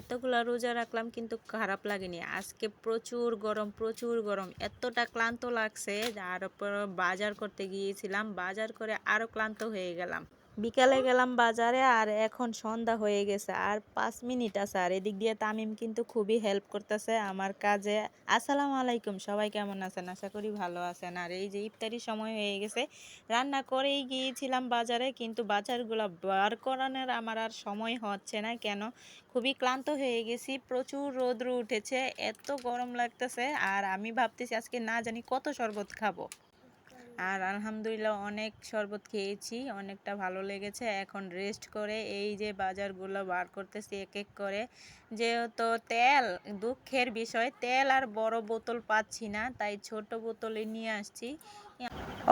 এতগুলা রোজা রাখলাম কিন্তু খারাপ লাগেনি। আজকে প্রচুর গরম প্রচুর গরম। এতটা ক্লান্ত লাগছে আর বাজার করতে গিয়েছিলাম। বাজার করে আরও ক্লান্ত হয়ে গেলাম। বিকালে গেলাম বাজারে আর এখন সন্ধ্যা হয়ে গেছে আর পাঁচ মিনিট আছে। আর এদিক দিয়ে তামিম কিন্তু খুবই হেল্প করতেছে আমার কাজে। আসসালামু আলাইকুম, সবাই কেমন আছেন? আশা করি ভালো আছেন। আর এই যে ইফতারির সময় হয়ে গেছে, রান্না করেই গিয়েছিলাম বাজারে কিন্তু বাজারগুলো বার করানোর আমার আর সময় হচ্ছে না। কেন? খুবই ক্লান্ত হয়ে গেছি, প্রচুর রোদ্র উঠেছে, এত গরম লাগতেছে। আর আমি ভাবতেছি আজকে না জানি কত শরবত খাব। আর আলহামদুলিল্লাহ অনেক শরবত খেয়েছি, অনেকটা ভালো লেগেছে। এখন রেস্ট করে এই যে বাজারগুলো বার করতেছি এক এক করে। যেহেতু তেল, দুঃখের বিষয়, তেল আর বড় বোতল পাচ্ছি না, তাই ছোট বোতলে নিয়ে আসছি।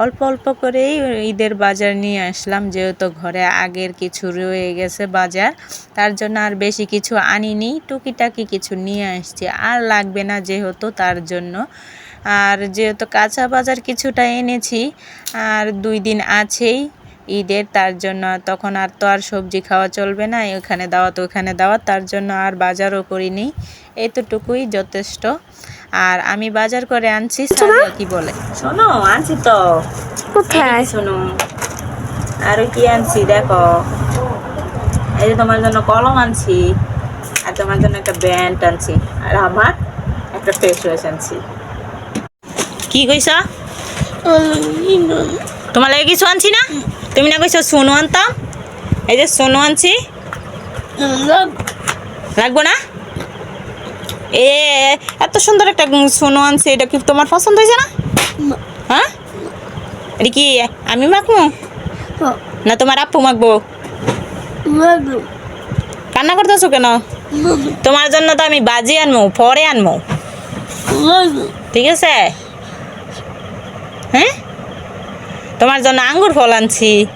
অল্প অল্প করেই ঈদের বাজার নিয়ে আসলাম, যেহেতু ঘরে আগের কিছু রয়ে গেছে বাজার। তার জন্য আর বেশি কিছু আনিনি, টুকিটাকি কিছু নিয়ে আসছি। আর লাগবে না যেহেতু, তার জন্য। আর যেহেতু কাঁচা বাজার কিছুটা এনেছি আর দুই দিন আছেই ঈদের তার জন্য তখন আর তো আর সবজি খাওয়া চলবে না এখানে দাওয়াত ওখানে দাওয়াত তার জন্য আর বাজারও করিনি। এতটুকুই যথেষ্ট। আর আমি বাজার করে আনছি কি বলে? শোনো আনছি তো। কোথায়? শোনো আর কি আনছি দেখো। এই যে তোমার জন্য কলম আনছি আর তোমার জন্য একটা ব্যান্ড আনছি আর আমার একটা ফেস ওয়াশ আনছি। কি কইছ? তোমার লাগে কিছু আনছি না? তুমি না কইছো সোনু আনতাম। এই যে সোনু আনছি। লাগবো না? এ, এত সুন্দর একটা সোনু আনছি, এটা কি তোমার পছন্দ হয়েছে না? হ্যাঁ? এটা কি আমি মাখবো? না তোমার আপু মাখবো? কান্না করতেছো কেন? তোমার জন্য তো আমি বাজি আনব, পরে আনব। ঠিক আছে? হ্যাঁ? তোমার জন্য আঙ্গুর ফল আনছি।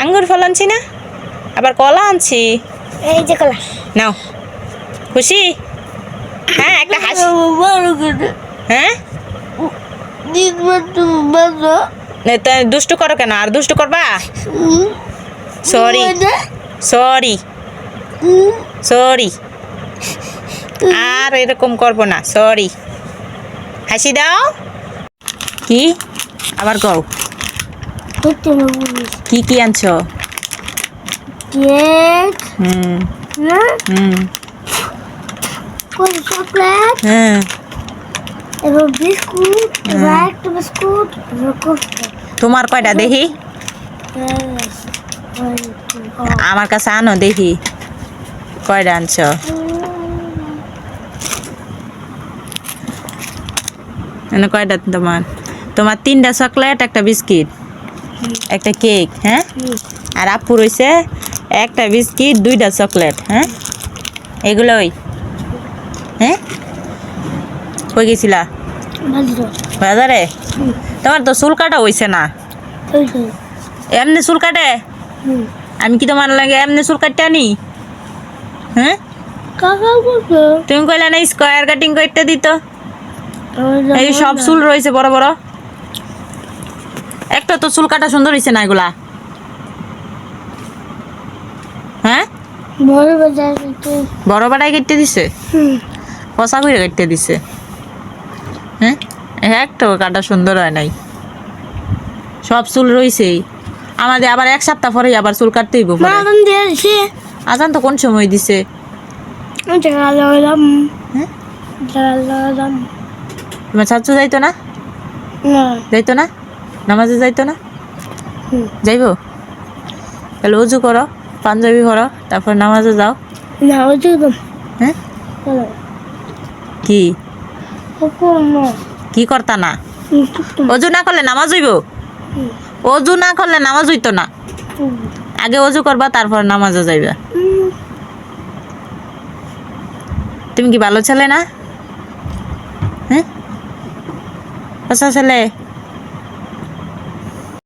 আঙ্গুর ফল আনছি না? আবার কলা আনছি। এই যে কলা। নাও। খুশি? হ্যাঁ একটা হাসি। হ্যাঁ? নে, দুষ্টু করো কেন? আর দুষ্টু করবা? সরি। সরি। সরি। আর এরকম করব না। সরি। হাসি দাও। কি? আবার কও। কি কি আনছো? কেক। হুম। হ্যাঁ হুম। চকলেট? হ্যাঁ। এবং বিস্কুট এবার একটা বিস্কুট এবার তোমার কয়টা দেখি? আমার কাছে আনো দেখি। কয়টা আনছো? এনে কয়টা তোমার? তোমার তিনটা চকলেট একটা বিস্কিট একটা কেক হ্যাঁ? আর আপু রয়েছে একটা বিস্কিট দুইটা চকলেট হ্যাঁ? এগুলোই হ্যাঁ? কই গেছিলা? বাজারে? তোমার তো চুল কাটা হইছে না? এমনি চুল কাটে? আমি কি তোমার লাগে এমনি চুল কাটতে আনি? হ্যাঁ? তুমি কইলে না স্কোয়ার কাটিং করতে দিত। এই সব চুল রয়েছে বড় বড়। একটা তো চুল কাটা সুন্দর হয়েছে না এগুলা? হ্যাঁ? বড় বাটাই কেটে দিছে? কষা করে কেটে দিছে। হ্যাঁ? একটা কাটা সুন্দর হয় নাই। সব চুল রয়েছেই আমাদের আবার এক সপ্তাহ পরেই আবার চুল কাটতেই আজান তো কোন সময় দিছে? হ্যাঁ? তোমার ছাত্র যাইতো না। যাইতো না? নামাজে যাইতো না। যাইবো? তাহলে উজু করো পাঞ্জাবি করো তারপর নামাজে যাও। না হ্যাঁ? কি? কি করতা না? অজু না করলে নামাজ হইব? অজু না করলে নামাজ হইতো না? আগে অজু করবা তারপর নামাজে যাইবা। তুমি কি ভালো ছেলে না? হ্যাঁ? আচ্ছা ছেলে।